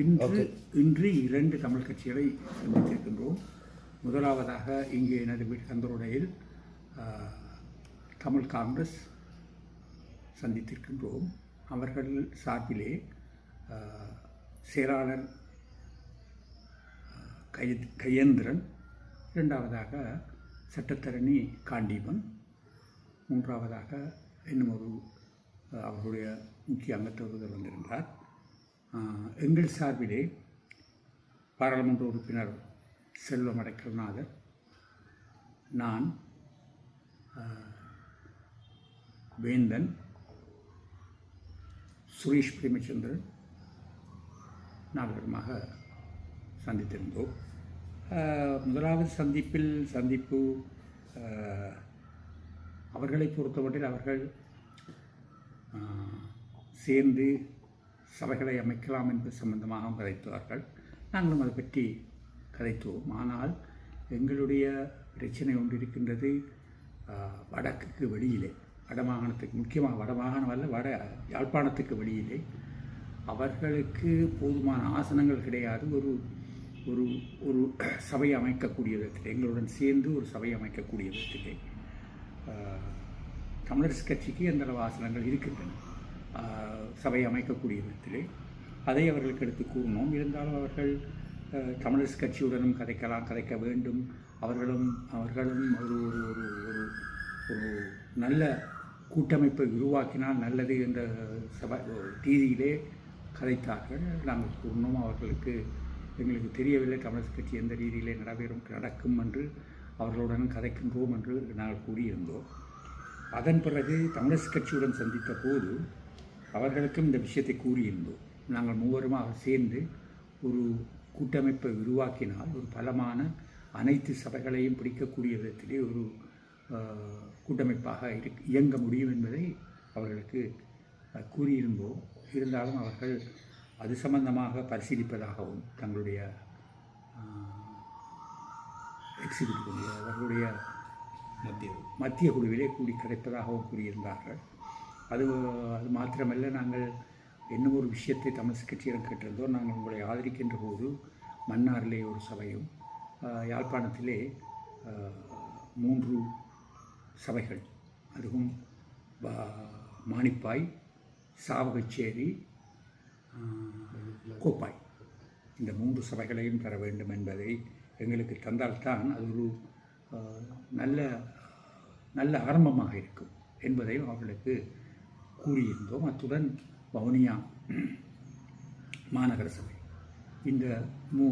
இன்று இன்று இரண்டு தமிழ் கட்சிகளை சந்தித்திருக்கின்றோம். முதலாவதாக இங்கே எனது வீட்டு கந்தருடையில் தமிழ் காங்கிரஸ் சந்தித்திருக்கின்றோம். அவர்கள் சார்பிலே செயலாளர் கய கயேந்திரன் இரண்டாவதாக சட்டத்தரணி காண்டீபன் மூன்றாவதாக இன்னும் ஒரு அவர்களுடைய முக்கிய அங்கத்தவர்கள் வந்திருந்தார். எங்கள் சார்பிலே பாராளுமன்ற உறுப்பினர் செல்வம் அடைக்கல்நாதர் நான் வேந்தன் சுரேஷ் பிரேமச்சந்திரன் நால்வருமாக சந்தித்திருந்தோம். முதலாவது சந்திப்பில் சந்திப்பு அவர்களை பொறுத்தமட்டில் அவர்கள் சேர்ந்து சபைகளை அமைக்கலாம் என்பது சம்பந்தமாகவும் கதைத்தார்கள் நாங்களும் அதை பற்றி கதைத்துவோம். ஆனால் எங்களுடைய பிரச்சனை ஒன்று இருக்கின்றது வடக்குக்கு வெளியிலே வடமாகாணத்துக்கு முக்கியமாக வடமாகாணம் அல்ல வட யாழ்ப்பாணத்துக்கு வெளியிலே. அவர்களுக்கு போதுமான ஆசனங்கள் கிடையாது. ஒரு ஒரு ஒரு சபை அமைக்கக்கூடிய விதத்தில் எங்களுடன் சேர்ந்து ஒரு சபை அமைக்கக்கூடிய விதத்திலே தமிழரசு கட்சிக்கு எந்தளவு ஆசனங்கள் இருக்கின்றன? சபை அமைக்கக்கூடிய விதத்திலே. அதை அவர்களுக்கு எடுத்து கூறினோம். இருந்தாலும் அவர்கள் ஆஹ், கட்சியுடனும் கதைக்கலாம் கதைக்க வேண்டும். அவர்களும் அவர்களும் ஒரு ஒரு ஒரு ஒரு ஒரு நல்ல கூட்டமைப்பை உருவாக்கினால் நல்லது என்ற சபை ரீதியிலே கதைத்தார்கள். நாங்கள் கூறினோம் அவர்களுக்கு எங்களுக்கு தெரியவில்லை தமிழரசு கட்சி எந்த ரீதியிலே நடைபெறும் நடக்கும் என்று அவர்களுடன் கதைக்கின்றோம் என்று நாங்கள் கூறியிருந்தோம். அதன் பிறகு தமிழரசு கட்சியுடன் சந்தித்த போது அவர்களுக்கும் இந்த விஷயத்தை கூறியிருந்தோம் நாங்கள் மூவருமாக சேர்ந்து ஒரு கூட்டமைப்பை உருவாக்கினால் ஒரு பலமான அனைத்து சபைகளையும் பிடிக்கக்கூடிய விதத்திலே ஒரு கூட்டமைப்பாக இரு இயங்க முடியும் என்பதை அவர்களுக்கு கூறியிருந்தோம் இருந்தாலும் அவர்கள் அது சம்பந்தமாக பரிசீலிப்பதாகவும் தங்களுடைய எக்ஸிக்யூட்டிவ் அவர்களுடைய மத்திய மத்திய குழுவிலே கூடி கிடைப்பதாகவும் கூறியிருந்தார்கள் அது அது மாத்திரமல்ல நாங்கள் என்ன ஒரு விஷயத்தை தமிழ் கட்சியிடம் கேட்டிருந்தோம் நாங்கள் உங்களை ஆதரிக்கின்ற போது மன்னாரிலே ஒரு சபையும் யாழ்ப்பாணத்திலே மூன்று சபைகள். அதுவும் மாணிப்பாய் சாவகச்சேரி கோப்பாய். இந்த மூன்று சபைகளையும் பெற வேண்டும் என்பதை எங்களுக்கு தந்தால்தான் அது ஒரு நல்ல நல்ல ஆரம்பமாக இருக்கும் என்பதையும் அவர்களுக்கு கூறியிருந்தோம் அத்துடன் வவுனியா மாநகர சபை. இந்த மூ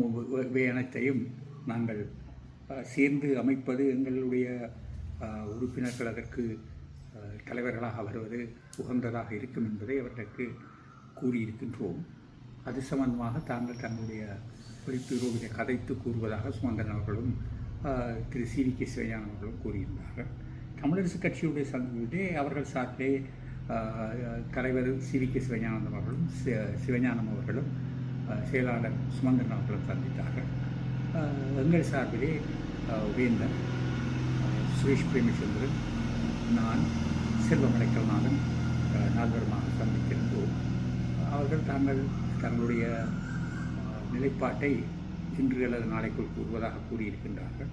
அனைத்தையும் நாங்கள் சேர்ந்து அமைப்பது எங்களுடைய உறுப்பினர்கள் அதற்கு தலைவர்களாக வருவது உகந்ததாக இருக்கும் என்பதை அவர்களுக்கு கூறியிருக்கின்றோம். அது சம்பந்தமாக தாங்கள் தங்களுடைய குறிப்பிரோவினை கதைத்து கூறுவதாக சுமந்தன் அவர்களும் Thiru C V K Sivagnanam அவர்களும் கூறியிருந்தார்கள். தமிழரசு கட்சியுடைய சந்திப்பிலே அவர்கள் சார்பிலே தலைவர் சி வி கே சிவஞானந்தம் அவர்களும் சி- சிவஞானம் அவர்களும் செயலாளர் சுமந்திரன் அவர்களும் சந்தித்தார்கள். எங்கள் சார்பிலே ஆஹ், சுரேஷ் பிரேமச்சந்திரன் நான் செல்வமடைக்கல்நாதன் நால்வருமாக சந்தித்திருந்தோம். அவர்கள் தாங்கள் தங்களுடைய நிலைப்பாட்டை இன்று அல்லது நாளைக்குள் கூறுவதாக கூறியிருக்கின்றார்கள்.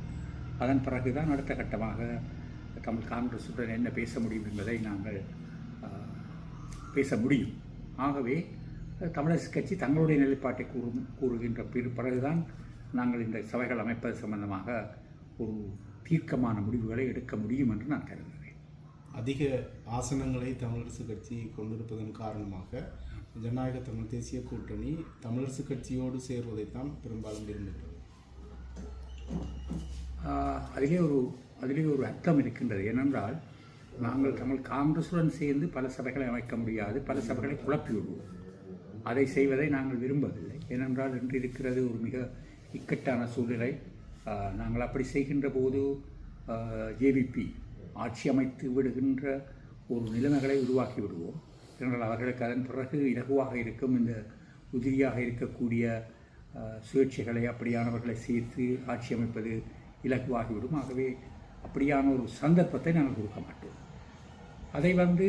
அதன் பிறகுதான் அடுத்த கட்டமாக தமிழ் காங்கிரசுடன் என்ன பேச முடியும் என்பதை நாங்கள் பேச முடியும். ஆகவே தமிழரசு கட்சி தங்களுடைய நிலைப்பாட்டை கூறும் கூறுகின்ற பிற பிறகுதான் நாங்கள் இந்த சபைகள் அமைப்பது சம்பந்தமாக ஒரு தீர்க்கமான முடிவுகளை எடுக்க முடியும் என்று நான் கருதுகிறேன். அதிக ஆசனங்களை தமிழரசு கட்சி கொண்டிருப்பதன் காரணமாக ஜனநாயக தமிழ் தேசிய கூட்டணி தமிழரசு கட்சியோடு சேர்வதைத்தான் பெரும்பாலும் விரும்புகிறது. அதிலே ஒரு அதிலே ஒரு அர்த்தம் இருக்கின்றது. ஏனென்றால் நாங்கள் தமிழ் காங்கிரசுடன் சேர்ந்து பல சபைகளை அமைக்க முடியாது பல சபைகளை குழப்பி விடுவோம். அதை செய்வதை நாங்கள் விரும்பவில்லை. ஏனென்றால் இன்று இருக்கிறது ஒரு மிக இக்கட்டான சூழ்நிலை. நாங்கள் அப்படி செய்கின்ற போது ஜேவிபி ஆட்சி அமைத்து விடுகின்ற ஒரு நிலைமைகளை உருவாக்கி விடுவோம். ஏனென்றால் அவர்களுக்கு அதன் பிறகு இலகுவாக இருக்கும் இந்த உதிரியாக இருக்கக்கூடிய சுயேட்சைகளை அப்படியானவர்களை சேர்த்து ஆட்சி அமைப்பது இலகுவாகிவிடும் ஆகவே அப்படியான ஒரு சந்தர்ப்பத்தை நாங்கள் கொடுக்க மாட்டோம். அதை வந்து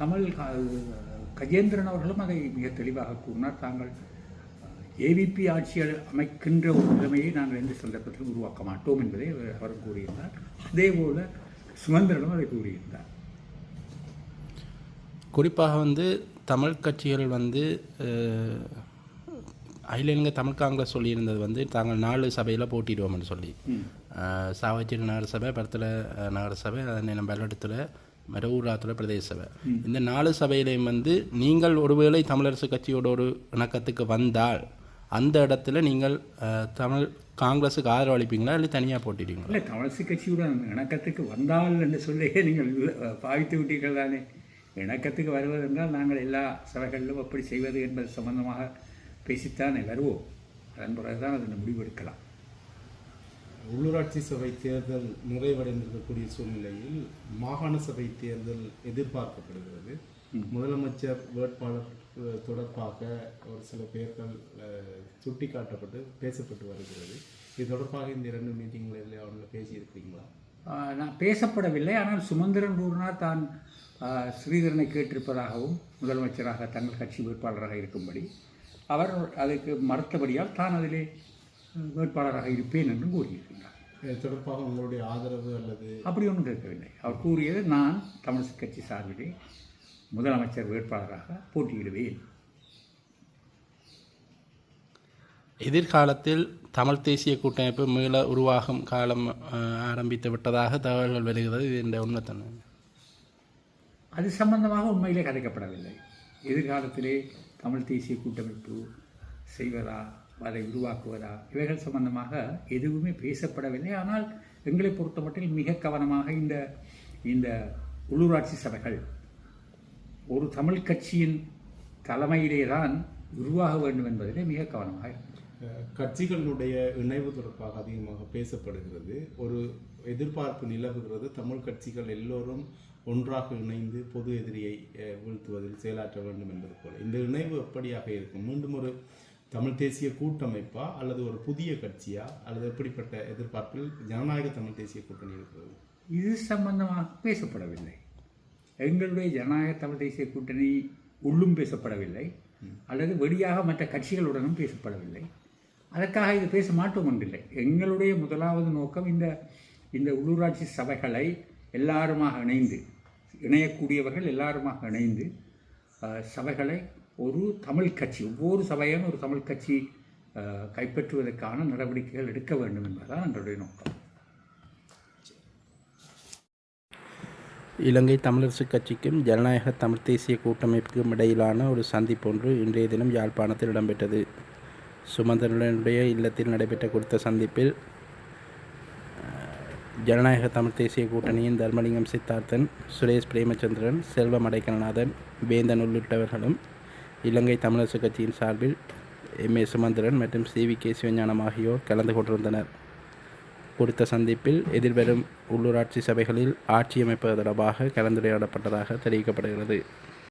தமிழ் கஜேந்திரன் அவர்களும் அதை மிக தெளிவாக கூறினார். தாங்கள் ஏவிபி ஆட்சி அமைக்கின்ற ஒரு நிலைமையை நாங்கள் எந்த சந்தர்ப்பத்திலும் உருவாக்க மாட்டோம் என்பதை அவர் கூறியிருந்தார். அதே போல சுமந்திரனும் அதை கூறியிருந்தார். குறிப்பாக வந்து தமிழ் கட்சிகள் வந்து அகில தமிழ் காங்கிரஸ் சொல்லியிருந்தது வந்து தாங்கள் நாலு சபையில் போட்டிடுவோம்னு சொல்லி. சாவச்சேரி நகரசபை பரத்தில் நகரசபை அதே நேரம் பல்லடத்தில் மற்ற ஊராத்தில் பிரதேச சபை. இந்த நாலு சபையிலையும் வந்து நீங்கள் ஒருவேளை தமிழரசு கட்சியோட ஒரு இணக்கத்துக்கு வந்தால் அந்த இடத்துல நீங்கள் தமிழ் காங்கிரஸுக்கு ஆதரவு அளிப்பீங்களா? இல்லை தனியாக போட்டிடுவீங்களா? இல்லை தமிழிசை கட்சியுடன் இணக்கத்துக்கு வந்தால் என்று சொல்லி நீங்கள் பாவித்து விட்டீர்கள் தானே. இணக்கத்துக்கு வருவதென்றால் நாங்கள் எல்லா சபைகளிலும் எப்படி செய்வது என்பது சம்பந்தமாக பேசித்தானே வருவோம் அதன் பிறகுதான் அதனை முடிவெடுக்கலாம். உள்ளூராட்சி சபை தேர்தல் நிறைவடைந்திருக்கக்கூடிய சூழ்நிலையில் மாகாண சபை தேர்தல் எதிர்பார்க்கப்படுகிறது. முதலமைச்சர் வேட்பாளர் தொடர்பாக ஒரு சில பேர்கள் அஹ், சுட்டிக்காட்டப்பட்டு பேசப்பட்டு வருகிறது. இது தொடர்பாக இந்த இரண்டு மீட்டிங்களில் அவங்கள பேசியிருக்கிறீங்களா? நான் பேசப்படவில்லை. ஆனால் சுமந்திரன் கூறினார் தான் ஸ்ரீதரனை கேட்டிருப்பதாகவும் முதலமைச்சராக தங்கள் கட்சி வேட்பாளராக இருக்கும்படி. அவர் அதுக்கு மறுத்தபடியால் தான் அதிலே வேட்பாளராக இருப்பேன் என்றும் கூறியிருக்கின்றார் இது தொடர்பாக உங்களுடைய ஆதரவு அல்லது? அப்படி ஒன்றும் கேட்கவில்லை அவர் கூறியது நான் தமிழிசை கட்சி சார்பிலே முதலமைச்சர் வேட்பாளராக போட்டியிடுவேன். எதிர்காலத்தில் தமிழ் தேசிய கூட்டமைப்பு மீள உருவாகும் காலம் ஆரம்பித்து விட்டதாக தகவல்கள் வருகிறது. இது இந்த உண்மைத்தன்மை. அது சம்பந்தமாக உண்மையிலே கதைக்கப்படவில்லை. எதிர்காலத்திலே தமிழ் தேசிய கூட்டமைப்பு செய்வதா அதை உருவாக்குவதா இவைகள் சம்பந்தமாக எதுவுமே பேசப்படவில்லை. ஆனால் எங்களை பொறுத்தமட்டில் மிக கவனமாக இந்த இந்த உள்ளூராட்சி சபைகள் ஒரு தமிழ் கட்சியின் தலைமையிலே தான் உருவாக வேண்டும் என்பதிலே மிக கவனமாக கட்சிகளுடைய இணைவு தொடர்பாக அதிகமாக பேசப்படுகிறது. ஒரு எதிர்பார்ப்பு நிலவுகிறது. தமிழ் கட்சிகள் எல்லோரும் ஒன்றாக இணைந்து பொது எதிரியை வீழ்த்துவதில் செயலாற்ற வேண்டும் என்பது போல. இந்த இணைவு எப்படியாக இருக்கும்? மீண்டும் ஒரு தமிழ் தேசிய கூட்டமைப்பா? அல்லது ஒரு புதிய கட்சியா? அல்லது எப்படிப்பட்ட எதிர்பார்ப்பில் ஜனநாயக தமிழ் தேசிய கூட்டணி இருக்கிறது? இது சம்பந்தமாக பேசப்படவில்லை. எங்களுடைய ஜனநாயக தமிழ் தேசிய கூட்டணி உள்ளும் பேசப்படவில்லை. அல்லது வெளியாக மற்ற கட்சிகளுடனும் பேசப்படவில்லை. அதற்காக இது பேச மாட்டோம் ஒன்றில்லை எங்களுடைய முதலாவது நோக்கம் இந்த இந்த உள்ளூராட்சி சபைகளை எல்லாருமாக இணைந்து இணையக்கூடியவர்கள் எல்லாருமாக இணைந்து சபைகளை ஒரு தமிழ் கட்சி ஒவ்வொரு சபையும் ஒரு தமிழ் கட்சி கைப்பற்றுவதற்கான நடவடிக்கைகள் எடுக்க வேண்டும் என்பதுதான் எங்களுடைய நோக்கம். இலங்கை தமிழரசுக் கட்சிக்கும் ஜனநாயக தமிழ் தேசிய கூட்டமைப்புக்கும் இடையிலான ஒரு சந்திப்பு ஒன்று இன்றைய தினம் யாழ்ப்பாணத்தில் இடம்பெற்றது. சுமந்திரனுடைய இல்லத்தில் நடைபெற்ற குறித்த சந்திப்பில் ஜனநாயக தமிழ் தேசிய கூட்டணியின் தர்மலிங்கம் சித்தார்த்தன் சுரேஷ் பிரேமச்சந்திரன் செல்வம் அடைக்கலநாதன் வேந்தன் உள்ளிட்டவர்களும் இலங்கை தமிழரசுக் கட்சியின் சார்பில் எம். ஏ. சுமந்திரன் மற்றும் சி. வி. கே. சிவஞானம் ஆகியோர் கலந்து கொண்டிருந்தனர். குறித்த சந்திப்பில் எதிர்வரும் உள்ளூராட்சி சபைகளில் ஆட்சி அமைப்பது தொடர்பாக கலந்துரையாடப்பட்டதாக தெரிவிக்கப்படுகிறது.